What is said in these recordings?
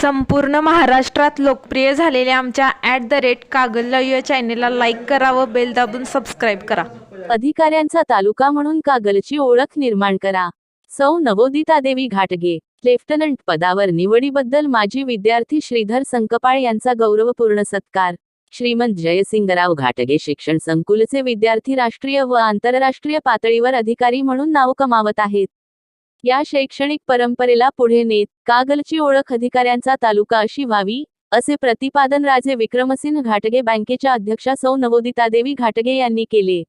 संपूर्ण महाराष्ट्रात लोकप्रिय झालेल्या आमच्या ॲट द रेट कागल या चॅनेलला लाईक करा व बेल दाबून सबस्क्राईब करा. अधिकाऱ्यांचा तालुका म्हणून कागलची ओळख निर्माण करा. सौ नवोदिता देवी घाटगे लेफ्टनंट पदावर निवडीबद्दल माजी विद्यार्थी श्रीधर संकपाळ यांचा गौरवपूर्ण सत्कार. श्रीमंत जयसिंगराव घाटगे शिक्षण संकुलचे विद्यार्थी राष्ट्रीय व आंतरराष्ट्रीय पातळीवर अधिकारी म्हणून नाव कमावत आहेत. या शैक्षणिक परंपरेला पुढे नेत कागलची ओळख अधिकाऱ्यांचा तालुका अशी व्हावी असे प्रतिपादन राजे विक्रमसिंह घाटगे बँकेच्या अध्यक्षा सौ नवोदिता देवी घाटगे यांनी केले.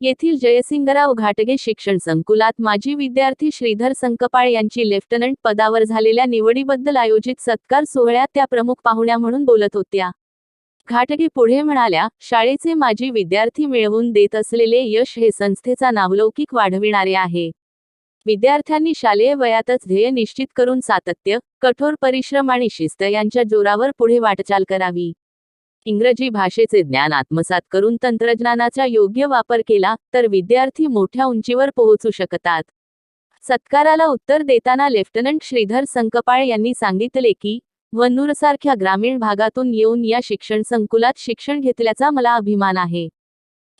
येथील जयसिंगराव घाटगे शिक्षण संकुलात माजी विद्यार्थी श्रीधर संकपाळ यांची लेफ्टनंट पदावर झालेल्या निवडीबद्दल आयोजित सत्कार सोहळ्यात त्या प्रमुख पाहुण्या म्हणून बोलत होत्या. घाटगे पुढे म्हणाल्या शाळेचे माजी विद्यार्थी मिळवून देत असलेले यश हे संस्थेचा नावलौकिक वाढविणारे आहे. विद्यार्थ्यांनी शालेय वयातच ध्येय निश्चित करून सातत्य कठोर परिश्रम आणि शिस्त यांच्या जोरावर पुढे वाटचाल करावी. इंग्रजी भाषेचे ज्ञान आत्मसात करून तंत्रज्ञानाचा योग्य वापर केला तर विद्यार्थी मोठ्या उंचीवर पोहोचू शकतात. सत्काराला उत्तर देताना लेफ्टनंट श्रीधर संकपाळ यांनी सांगितले की वन्नूरसारख्या ग्रामीण भागातून येऊन या शिक्षण संकुलात शिक्षण घेतल्याचा मला अभिमान आहे.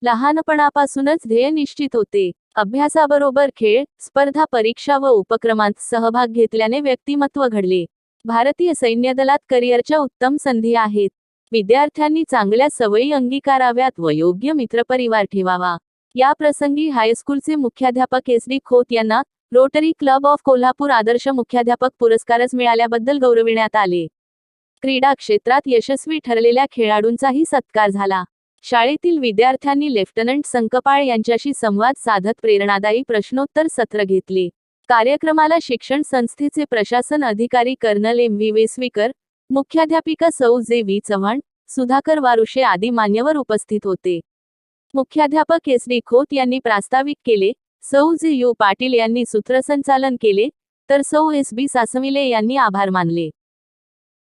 लहानपणापासूनच ध्येय निश्चित होते. अभ्यासाबरोबर खेळ स्पर्धा परीक्षा व उपक्रमांत सहभाग घेतल्याने व्यक्तिमत्व घडले. भारतीय सैन्य दलात करिअरच्या उत्तम संधी आहेत. विद्यार्थ्यांनी चांगल्या सवयी अंगीकाराव्यात व योग्य मित्रपरिवार ठेवावा. या प्रसंगी हायस्कूलचे मुख्याध्यापक एस डी खोत यांना रोटरी क्लब ऑफ कोल्हापूर आदर्श मुख्याध्यापक पुरस्कारच मिळाल्याबद्दल गौरविण्यात आले. क्रीडा क्षेत्रात यशस्वी ठरलेल्या खेळाडूंचाही सत्कार झाला. शाळेतील विद्यार्थ्यांनी लेफ्टनंट संकपाळ यांच्याशी संवाद साधत प्रेरणादायी प्रश्नोत्तर सत्र घेतले. कार्यक्रमाला शिक्षण संस्थेचे प्रशासन अधिकारी कर्नल एम व्ही वेसवीकर मुख्याध्यापिका सौ जे व्ही चव्हाण सुधाकर वारुशे आदी मान्यवर उपस्थित होते. मुख्याध्यापक एस डी खोत यांनी प्रास्ताविक केले सौ जे यू पाटील यांनी सूत्रसंचालन केले तर सौ एस बी सासविले यांनी आभार मानले.